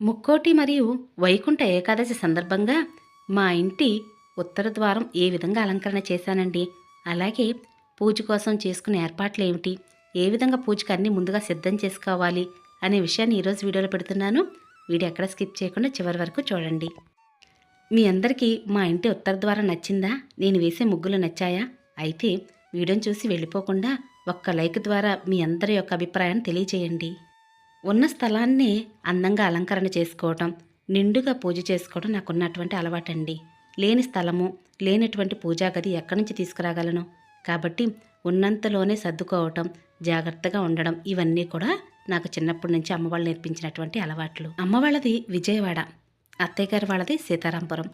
ముక్కోటి మరియు వైకుంఠ ఏకాదశి సందర్భంగా మా ఇంటి ఉత్తర ద్వారం ఏ విధంగా అలంకరణ చేశానండి? అలాగే పూజ కోసం చేసుకునే ఏర్పాట్లు ఏమిటి? ఏ విధంగా పూజకు అన్నీ ముందుగా సిద్ధం చేసుకోవాలి? అనే విషయాన్ని ఈరోజు వీడియోలో పెడుతున్నాను. వీడియో ఎక్కడ స్కిప్ చేయకుండా చివరి వరకు చూడండి. మీ అందరికీ మా ఇంటి ఉత్తర ద్వారం నచ్చిందా? నేను వేసే ముగ్గులు నచ్చాయా? అయితే వీడియోని చూసి వెళ్ళిపోకుండా ఒక్క లైక్ ద్వారా మీ అందరి యొక్క అభిప్రాయాన్ని తెలియచేయండి ఉన్న స్థలాన్ని అందంగా అలంకరణ చేసుకోవటం నిండుగా పూజ చేసుకోవడం నాకున్నటువంటి అలవాటండి. లేని స్థలము లేనటువంటి పూజా గది ఎక్కడి నుంచి తీసుకురాగలను? కాబట్టి ఉన్నంతలోనే సర్దుకోవటం జాగ్రత్తగా ఉండడం ఇవన్నీ కూడా నాకు చిన్నప్పటి నుంచి అమ్మవాళ్ళు నేర్పించినటువంటి అలవాట్లు. అమ్మవాళ్ళది విజయవాడ అత్తయ్యగారి వాళ్ళది సీతారాంపురం.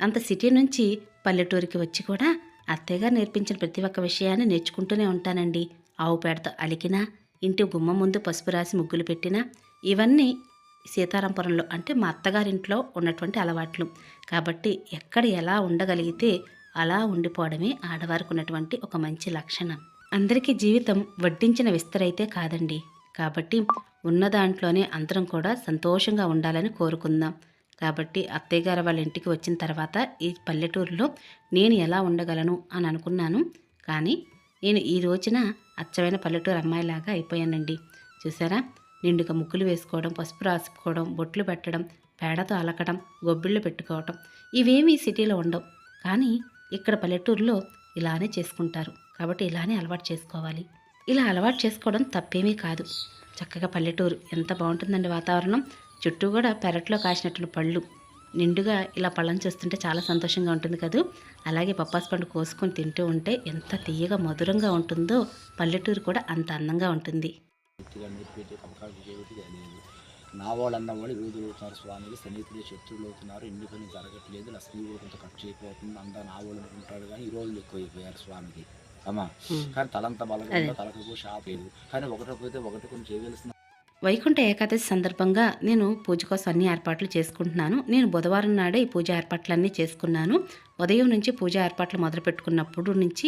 అంత సిటీ నుంచి పల్లెటూరికి వచ్చి కూడా అత్తయ్యగారు నేర్పించిన ప్రతి ఒక్క విషయాన్ని నేర్చుకుంటూనే ఉంటానండి. ఆవు పేడతో అలికినా ఇంటి గుమ్మ ముందు పసుపు రాసి ముగ్గులు పెట్టిన ఇవన్నీ సీతారాంపురంలో అంటే మా అత్తగారింట్లో ఉన్నటువంటి అలవాట్లు. కాబట్టి ఎక్కడ ఎలా ఉండగలిగితే అలా ఉండిపోవడమే ఆడవారికి ఉన్నటువంటి ఒక మంచి లక్షణం. అందరికీ జీవితం వడ్డించిన విస్తరైతే కాదండి. కాబట్టి ఉన్న దాంట్లోనే అందరం కూడా సంతోషంగా ఉండాలని కోరుకుందాం. కాబట్టి అత్తయ్య గారు వాళ్ళ ఇంటికి వచ్చిన తర్వాత ఈ పల్లెటూరులో నేను ఎలా ఉండగలను అని అనుకున్నాను. కానీ నేను ఈ రోజున అచ్చమైన పల్లెటూరు అమ్మాయిలాగా అయిపోయానండి. చూసారా? నిండుగా ముగ్గులు వేసుకోవడం పసుపు రాసుకోవడం బొట్లు పెట్టడం పేడతో అలకడం గొబ్బిళ్ళు పెట్టుకోవడం ఇవేమీ సిటీలో ఉండవు. కానీ ఇక్కడ పల్లెటూరులో ఇలానే చేసుకుంటారు. కాబట్టి ఇలానే అలవాటు చేసుకోవాలి. ఇలా అలవాటు చేసుకోవడం తప్పేమీ కాదు. చక్కగా పల్లెటూరు ఎంత బాగుంటుందండి వాతావరణం. చుట్టూ కూడా పెరట్లో కాసినటువంటి పళ్ళు. నిండుగా ఇలా పళ్ళని చూస్తుంటే చాలా సంతోషంగా ఉంటుంది కదూ. అలాగే పప్పాస్ పండు కోసుకొని తింటూ ఉంటే ఎంత తీయగా మధురంగా ఉంటుందో పల్లెటూరు కూడా అంత అందంగా ఉంటుంది. నా వాళ్ళు వీధులు అవుతున్నారు స్వామికి. సన్నిహితులు శత్రువులు అవుతున్నారు. పని జరగట్లేదు. లక్ష్మీ కొంత ఖర్చు అయిపోతుంది అంతా నా వాళ్ళు అనుకుంటాడు కానీ ఈ రోజులు ఎక్కువ అయిపోయారు స్వామికి. అమ్మా. కానీ తలంత బలంగా తలకు షాప్ లేదు. కానీ ఒకటి పోతే ఒకటి కొన్ని చేయవలసిన వైకుంఠ ఏకాదశి సందర్భంగా నేను పూజ కోసం అన్ని ఏర్పాట్లు చేసుకుంటున్నాను. నేను బుధవారం నాడే ఈ పూజ ఏర్పాట్లన్నీ చేసుకున్నాను. ఉదయం నుంచి పూజ ఏర్పాట్లు మొదలుపెట్టుకున్నప్పుడు నుంచి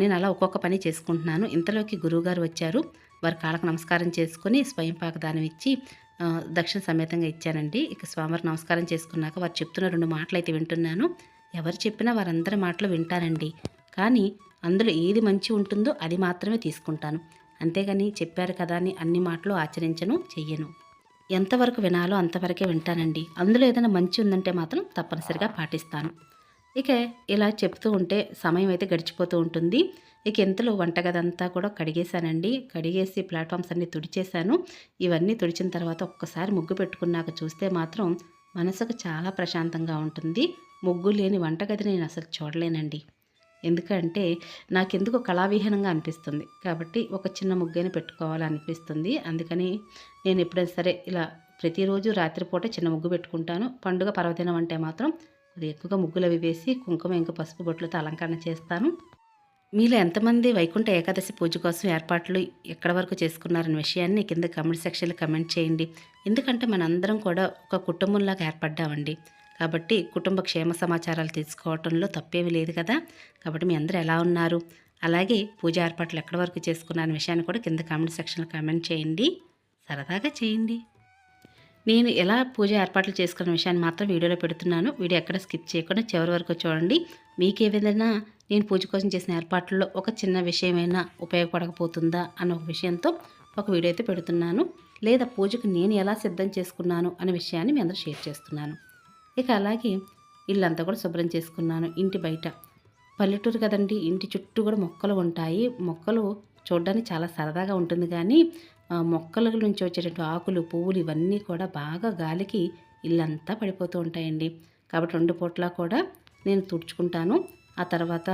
నేను అలా ఒక్కొక్క పని చేసుకుంటున్నాను. ఇంతలోకి గురువుగారు వచ్చారు. వారి కాళ్ళకు నమస్కారం చేసుకుని స్వయం పాకదానం ఇచ్చి దక్షిణ సమేతంగా ఇచ్చానండి ఇక స్వామివారి నమస్కారం చేసుకున్నాక వారు చెప్తున్న రెండు మాటలు అయితే వింటున్నాను. ఎవరు చెప్పినా వారందరి మాటలు వింటానండి. కానీ అందులో ఏది మంచి ఉంటుందో అది మాత్రమే తీసుకుంటాను. అంతేగాని చెప్పారు కదా అని అన్ని మాటలు ఆచరించను చెయ్యను. ఎంతవరకు వినాలో అంతవరకే వింటానండి. అందులో ఏదైనా మంచి ఉందంటే మాత్రం తప్పనిసరిగా పాటిస్తాను. ఇక ఇలా చెప్తూ ఉంటే సమయం అయితే గడిచిపోతూ ఉంటుంది. ఇక ఎంతలో వంటగదంతా కూడా కడిగేశానండి. కడిగేసి ప్లాట్ఫామ్స్ అన్నీ తుడిచేశాను. ఇవన్నీ తుడిచిన తర్వాత ఒక్కసారి ముగ్గు పెట్టుకున్నాక చూస్తే మాత్రం మనసుకు చాలా ప్రశాంతంగా ఉంటుంది. ముగ్గు లేని వంటగది నేను అసలు చూడలేనండి. ఎందుకంటే నాకెందుకు కళావిహీనంగా అనిపిస్తుంది. కాబట్టి ఒక చిన్న ముగ్గైనా పెట్టుకోవాలనిపిస్తుంది. అందుకని నేను ఎప్పుడైనా సరే ఇలా ప్రతిరోజు రాత్రిపూట చిన్న ముగ్గు పెట్టుకుంటాను. పండుగ పర్వదినం అంటే మాత్రం కొద్దిగా ఎక్కువగా ముగ్గులు అవి వేసి కుంకుమ ఇంకా పసుపు బొట్లతో అలంకరణ చేస్తాను. మీలో ఎంతమంది వైకుంఠ ఏకాదశి పూజ కోసం ఏర్పాట్లు ఎక్కడ వరకు చేసుకున్నారనే విషయాన్ని కింద కమెంట్ సెక్షన్లో కమెంట్ చేయండి. ఎందుకంటే మనందరం కూడా ఒక కుటుంబంలాగా ఏర్పడ్డామండి. కాబట్టి కుటుంబ క్షేమ సమాచారాలు తీసుకోవటంలో తప్పేమీ లేదు కదా. కాబట్టి మీ అందరూ ఎలా ఉన్నారు? అలాగే పూజ ఏర్పాట్లు ఎక్కడి వరకు చేసుకున్న విషయాన్ని కూడా కింద కామెంట్ సెక్షన్లో కామెంట్ చేయండి. సరదాగా చేయండి. నేను ఎలా పూజ ఏర్పాట్లు చేసుకున్న విషయాన్ని మాత్రం వీడియోలో పెడుతున్నాను. వీడియో ఎక్కడ స్కిప్ చేయకుండా చివరి వరకు చూడండి. మీకు ఏదైనా నేను పూజ కోసం చేసిన ఏర్పాట్లలో ఒక చిన్న విషయమైనా ఉపయోగపడకపోతుందా అన్న ఒక విషయంతో ఒక వీడియో అయితే పెడుతున్నాను. లేదా పూజకు నేను ఎలా సిద్ధం చేసుకున్నాను అనే విషయాన్ని మీ అందరూ షేర్ చేస్తున్నాను. ఇక అలాగే ఇల్లంతా కూడా శుభ్రం చేసుకున్నాను ఇంటి బయట. పల్లెటూరు కదండి ఇంటి చుట్టూ కూడా మొక్కలు ఉంటాయి. మొక్కలు చూడడానికి చాలా సరదాగా ఉంటుంది కానీ మొక్కల నుంచి వచ్చేటట్టు ఆకులు పువ్వులు ఇవన్నీ కూడా బాగా గాలికి ఇల్లంతా పడిపోతూ ఉంటాయండి. కాబట్టి రెండు పూట్ల కూడా నేను తుడుచుకుంటాను. ఆ తర్వాత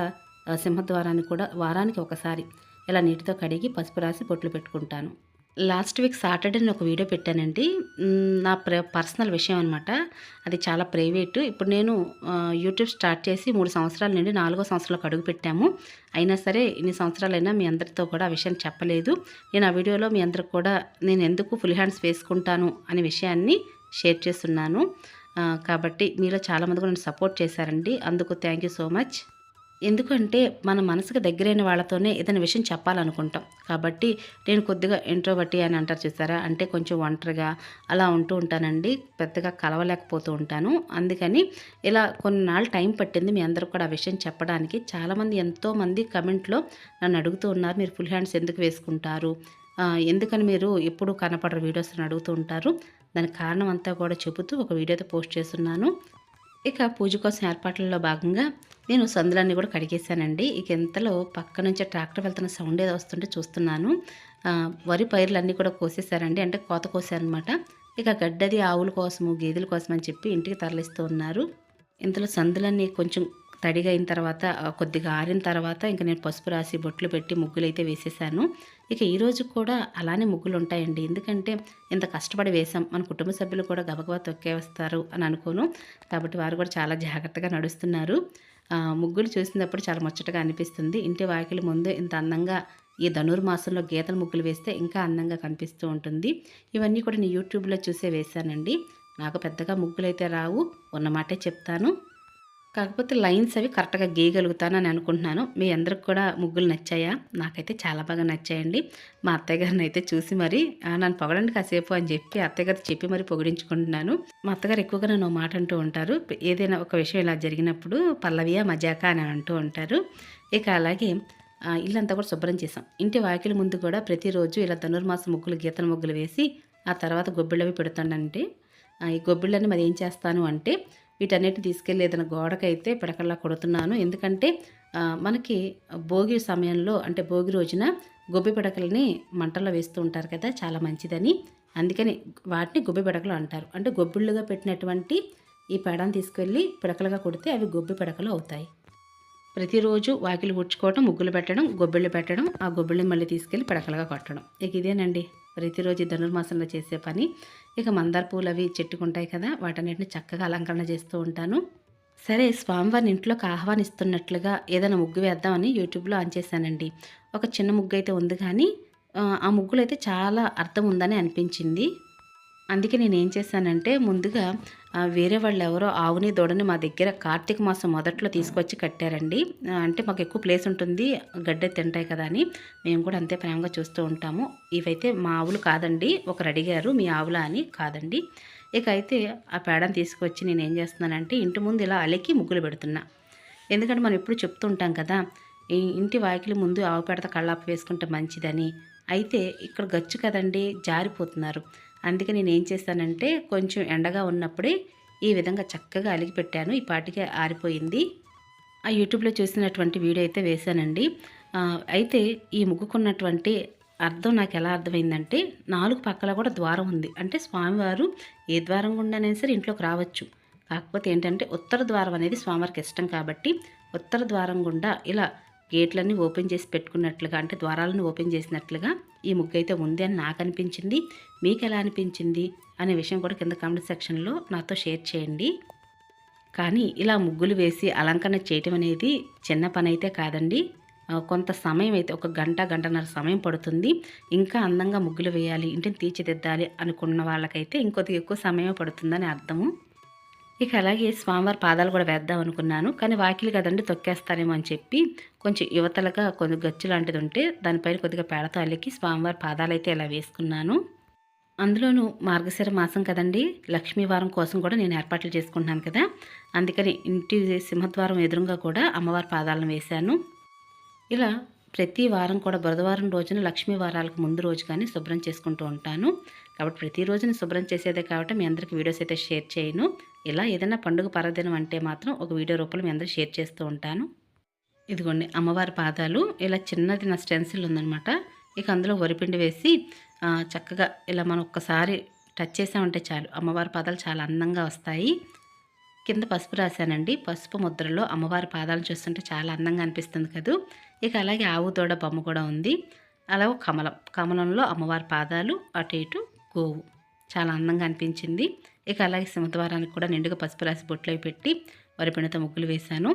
సింహద్వారాన్ని కూడా వారానికి ఒకసారి ఇలా నీటితో కడిగి పసుపు రాసి బొట్లు పెట్టుకుంటాను. లాస్ట్ వీక్ సాటర్డే నేను ఒక వీడియో పెట్టానండి. నా ప్ర పర్సనల్ విషయం అనమాట అది చాలా ప్రైవేట్. ఇప్పుడు నేను యూట్యూబ్ స్టార్ట్ చేసి మూడు సంవత్సరాల నుండి నాలుగో సంవత్సరాలకు అడుగు పెట్టాము. అయినా సరే ఇన్ని సంవత్సరాలైనా మీ అందరితో కూడా ఆ విషయం చెప్పలేదు. నేను ఆ వీడియోలో మీ అందరికి కూడా నేను ఎందుకు ఫుల్ హ్యాండ్స్ వేసుకుంటాను అనే విషయాన్ని షేర్ చేస్తున్నాను. కాబట్టి మీలో చాలామంది కూడా నన్ను సపోర్ట్ చేశారండి. అందుకు థ్యాంక్ యూ సో మచ్. ఎందుకంటే మన మనసుకు దగ్గరైన వాళ్ళతోనే ఏదైనా విషయం చెప్పాలనుకుంటాం. కాబట్టి నేను కొద్దిగా ఇంట్రోబట్టి అని అంటారు చూసారా? అంటే కొంచెం ఒంటరిగా అలా ఉంటూ ఉంటానండి. పెద్దగా కలవలేకపోతూ ఉంటాను. అందుకని ఇలా కొన్నాళ్ళు టైం పట్టింది మీ అందరూ కూడా ఆ విషయం చెప్పడానికి. చాలామంది ఎంతోమంది కమెంట్లో నన్ను అడుగుతూ ఉన్నారు మీరు ఫుల్ హ్యాండ్స్ ఎందుకు వేసుకుంటారు? ఎందుకని మీరు ఎప్పుడు కనపడరు వీడియోస్ అని అడుగుతూ ఉంటారు. దానికి కారణం అంతా కూడా చెబుతూ ఒక వీడియోతో పోస్ట్ చేస్తున్నాను. ఇక పూజ కోసం ఏర్పాట్లలో భాగంగా నేను సందులన్నీ కూడా కడిగేశానండి. ఇక ఇంతలో పక్క నుంచి ట్రాక్టర్ వెళ్తున్న సౌండ్ ఏదో వస్తుంటే చూస్తున్నాను. వరి పైర్లన్నీ కూడా కోసేశారండి. అంటే కోత కోసారనమాట. ఇక గడ్డది ఆవుల కోసము గేదెల కోసం అని చెప్పి ఇంటికి తరలిస్తూ ఉన్నారు. ఇంతలో సందులన్నీ కొంచెం తడిగా అయిన తర్వాత కొద్దిగా ఆరిన తర్వాత ఇంకా నేను పసుపు రాసి బొట్లు పెట్టి ముగ్గులు అయితే వేసేసాను. ఇక ఈరోజు కూడా అలానే ముగ్గులు ఉంటాయండి ఎందుకంటే ఇంత కష్టపడి వేసాం. మన కుటుంబ సభ్యులు కూడా గబగబా తొక్కేస్తారు అని అనుకోను. కాబట్టి వారు కూడా చాలా జాగ్రత్తగా నడుస్తున్నారు. ముగ్గులు చూసినప్పుడు చాలా ముచ్చటగా అనిపిస్తుంది. ఇంటి వాకిలి ముందు ఇంత అందంగా ఈ ధనుర్మాసంలో గీతల ముగ్గులు వేస్తే ఇంకా అందంగా కనిపిస్తూ ఉంటుంది. ఇవన్నీ కూడా నేను యూట్యూబ్లో చూసే వేశానండి. నాకు పెద్దగా ముగ్గులు అయితే రావు ఉన్నమాటే చెప్తాను. కాకపోతే లైన్స్ అవి కరెక్ట్గా గీయగలుగుతానని అనుకుంటున్నాను. మీ అందరికి కూడా ముగ్గులు నచ్చాయా? నాకైతే చాలా బాగా నచ్చాయండి. మా అత్తయ్య గారిని అయితే చూసి మరి నన్ను పొగడండి కాసేపు అని చెప్పి అత్తయ్య గారు చెప్పి మరి పొగిడించుకుంటున్నాను. మా అత్తగారు ఎక్కువగా నన్ను మాట అంటూ ఉంటారు. ఏదైనా ఒక విషయం ఇలా జరిగినప్పుడు పల్లవియా మజాకా అని అంటూ ఉంటారు. ఇక అలాగే ఇల్లంతా కూడా శుభ్రం చేసాం ఇంటి వాకిలి ముందు కూడా ప్రతిరోజు ఇలా ధనుర్మాస ముగ్గులు గీతల ముగ్గులు వేసి ఆ తర్వాత గొబ్బిళ్ళవి పెడుతానంటే ఈ గొబ్బిళ్ళని మరి ఏం చేస్తాను అంటే వీటన్నిటి తీసుకెళ్ళి ఏదైనా గోడకైతే పిడకల్లా కొడుతున్నాను. ఎందుకంటే మనకి భోగి సమయంలో అంటే భోగి రోజున గొబ్బి పిడకల్ని మంటల్లో వేస్తూ ఉంటారు కదా చాలా మంచిదని. అందుకని వాటిని గొబ్బి పిడకలు అంటారు. అంటే గొబ్బిళ్ళుగా పెట్టినటువంటి ఈ పేడను తీసుకెళ్ళి పిడకలుగా కొడితే అవి గొబ్బి పిడకలు అవుతాయి. ప్రతిరోజు వాకిలి ఊడ్చుకోవటం ముగ్గులు పెట్టడం గొబ్బిళ్ళు పెట్టడం ఆ గొబ్బిళ్ళని మళ్ళీ తీసుకెళ్ళి పిడకలుగా కొట్టడం. ఇక ఇదేనండి. ప్రతిరోజు ధనుర్మాసంలో చేసే పని. ఇక మందార పూలు అవి చెట్టుకుంటాయి కదా వాటన్నిటిని చక్కగా అలంకరణ చేస్తూ ఉంటాను. సరే స్వామివారిని ఇంట్లోకి ఆహ్వానిస్తున్నట్లుగా ఏదైనా ముగ్గు వేద్దామని యూట్యూబ్లో ఆన్ చేశానండి. ఒక చిన్న ముగ్గు అయితే ఉంది కానీ ఆ, ముగ్గులు అయితే చాలా అర్థం ఉందని అనిపించింది. అందుకే నేను ఏం చేశానంటే ముందుగా వేరే వాళ్ళు ఎవరో ఆవుని దూడని మా దగ్గర కార్తీక మాసం మొదట్లో తీసుకొచ్చి కట్టారండి. అంటే మాకు ఎక్కువ ప్లేస్ ఉంటుంది గడ్డ తింటాయి కదా అని. మేము కూడా అంతే ప్రేమగా చూస్తూ ఉంటాము. ఇవైతే మా ఆవులు కాదండి ఒకరు అడిగారు మీ ఆవులా అని కాదండి. ఇక అయితే ఆ పేడను తీసుకొచ్చి నేను ఏం చేస్తున్నానంటే ఇంటి ముందు ఇలా అలికి ముగ్గులు పెడుతున్నా. ఎందుకంటే మనం ఎప్పుడు చెప్తుంటాం కదా ఈ ఇంటి వాకిలి ముందు ఆవు పెడత కళ్ళాపి వేసుకుంటే మంచిదని. అయితే ఇక్కడ గచ్చు కదండి జారిపోతున్నారు. అందుకే నేను ఏం చేస్తానంటే కొంచెం ఎండగా ఉన్నప్పుడే ఈ విధంగా చక్కగా అలిగి పెట్టాను. ఈ పాటికే ఆరిపోయింది. ఆ యూట్యూబ్లో చూసినటువంటి వీడియో అయితే వేశానండి. అయితే ఈ ముగ్గుకున్నటువంటి అర్థం నాకు ఎలా అర్థమైందంటే నాలుగు పక్కల కూడా ద్వారం ఉంది. అంటే స్వామివారు ఏ ద్వారం గుండానైనా సరే ఇంట్లోకి రావచ్చు. కాకపోతే ఏంటంటే ఉత్తర ద్వారం అనేది స్వామివారికి ఇష్టం కాబట్టి ఉత్తర ద్వారం గుండా ఇలా గేట్లన్నీ ఓపెన్ చేసి పెట్టుకున్నట్లుగా అంటే ద్వారాలను ఓపెన్ చేసినట్లుగా ఈ ముగ్గు అయితే ఉంది అని నాకు అనిపించింది. మీకు ఎలా అనిపించింది అనే విషయం కూడా కింద కామెంట్ సెక్షన్లో నాతో షేర్ చేయండి. కానీ ఇలా ముగ్గులు వేసి అలంకరణ చేయటం అనేది చిన్న పని అయితే కాదండి కొంత సమయం అయితే ఒక గంట గంటన్నర సమయం పడుతుంది. ఇంకా అందంగా ముగ్గులు వేయాలి ఇంటిని తీర్చిదిద్దాలి అనుకున్న వాళ్ళకైతే ఇంకొద్ది ఎక్కువ సమయం పడుతుందని అర్థము. ఇక అలాగే స్వామివారి పాదాలు కూడా వేద్దాం అనుకున్నాను. కానీ వాకిలి కదండి తొక్కేస్తానేమో అని చెప్పి కొంచెం యువతలుగా కొంచెం గచ్చు లాంటిది ఉంటే దానిపైన కొద్దిగా పేడతో అల్లికి స్వామివారి పాదాలు అయితే ఇలా వేసుకున్నాను. అందులోనూ మార్గశిర మాసం కదండి లక్ష్మీవారం కోసం కూడా నేను ఏర్పాట్లు చేసుకుంటున్నాను కదా. అందుకని ఇంటి సింహద్వారం ఎదురుగా కూడా అమ్మవారి పాదాలను వేశాను. ఇలా ప్రతి వారం కూడా బుధవారం రోజున లక్ష్మీ వారాలకు ముందు రోజు కానీ శుభ్రం చేసుకుంటూ ఉంటాను. కాబట్టి ప్రతిరోజుని శుభ్రం చేసేదే కాబట్టి మీ అందరికి వీడియోస్ అయితే షేర్ చేయను. ఇలా ఏదైనా పండుగ పర్వదినం అంటే మాత్రం ఒక వీడియో రూపంలో మీ అందరూ షేర్ చేస్తూ ఉంటాను. ఇదిగోండి అమ్మవారి పాదాలు ఇలా చిన్నది నా స్టెన్సిల్ ఉందనమాట ఇక అందులో వరిపిండి వేసి చక్కగా ఇలా మనం ఒక్కసారి టచ్ చేసామంటే చాలు. అమ్మవారి పాదాలు చాలా అందంగా వస్తాయి. కింద పసుపు రాశానండి. పసుపు ముద్రలో అమ్మవారి పాదాలు చూస్తుంటే చాలా అందంగా అనిపిస్తుంది కదూ. ఇక అలాగే ఆవు దూడ బొమ్మ కూడా ఉంది. అలాగే కమలం. కమలంలో అమ్మవారి పాదాలు అటు ఇటు గోవు చాలా అందంగా అనిపించింది. ఇక అలాగే సింహద్వారానికి కూడా నిండుగా పసుపు రాసి బొట్లు పెట్టి వరిపిండితో ముగ్గులు వేశాను.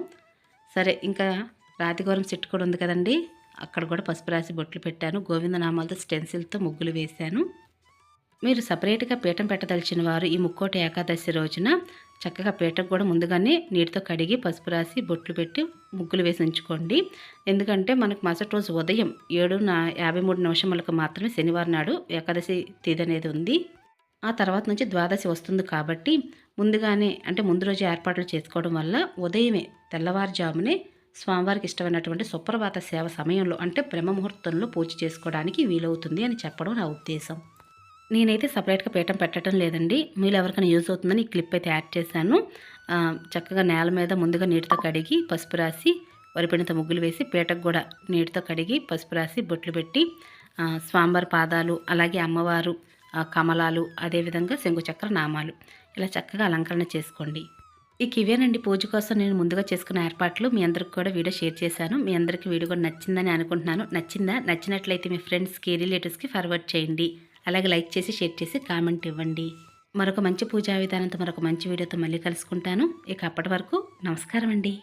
సరే ఇంకా రాతిగోరం చెట్టు కూడా ఉంది కదండి. అక్కడ కూడా పసుపు రాసి బొట్లు పెట్టాను. గోవింద నామాలతో స్టెన్సిల్తో ముగ్గులు వేశాను. మీరు సపరేట్గా పీఠం పెట్టదలిచిన వారు ఈ ముక్కోటి ఏకాదశి రోజున చక్కగా పీఠం కూడా ముందుగానే నీటితో కడిగి పసుపు రాసి బొట్లు పెట్టి ముగ్గులు వేసి ఉంచుకోండి. ఎందుకంటే మనకు మరుసటి రోజు ఉదయం ఏడు నా యాభై మూడు నిమిషములకు మాత్రమే శనివారం నాడు ఏకాదశి తేదీ అనేది ఉంది. ఆ తర్వాత నుంచి ద్వాదశి వస్తుంది కాబట్టి ముందుగానే అంటే ముందు రోజు ఏర్పాట్లు చేసుకోవడం వల్ల ఉదయమే తెల్లవారుజామునే స్వామివారికి ఇష్టమైనటువంటి సుప్రభాత సేవ సమయంలో అంటే బ్రహ్మ ముహూర్తంలో పూజ చేసుకోవడానికి వీలవుతుంది అని చెప్పడం నా ఉద్దేశం. నేనైతే సపరేట్గా పీఠం పెట్టడం లేదండి. మీరు ఎవరికైనా యూజ్ అవుతుందని ఈ క్లిప్ అయితే యాడ్ చేశాను. చక్కగా నేల మీద ముందుగా నీటితో కడిగి పసుపు రాసి వరిపిండితో ముగ్గులు వేసి పీటకు కూడా నీటితో కడిగి పసుపు రాసి బొట్లు పెట్టి స్వాంబారి పాదాలు అలాగే అమ్మవారు కమలాలు అదేవిధంగా శంకుచక్ర నామాలు. ఇలా చక్కగా అలంకరణ చేసుకోండి. ఇక ఇవేనండి పూజ కోసం నేను ముందుగా చేసుకున్న ఏర్పాట్లు మీ అందరికి కూడా వీడియో షేర్ చేశాను. మీ అందరికీ వీడియో కూడా నచ్చిందని అనుకుంటున్నాను. నచ్చిందా? నచ్చినట్లయితే మీ ఫ్రెండ్స్కి రిలేటివ్స్కి ఫార్వర్డ్ చేయండి. అలాగే లైక్ చేసి షేర్ చేసి కామెంట్ ఇవ్వండి. మరొక మంచి పూజా విధానంతో మరొక మంచి వీడియోతో మళ్ళీ కలుసుకుంటాను. ఇక అప్పటి వరకు నమస్కారం అండి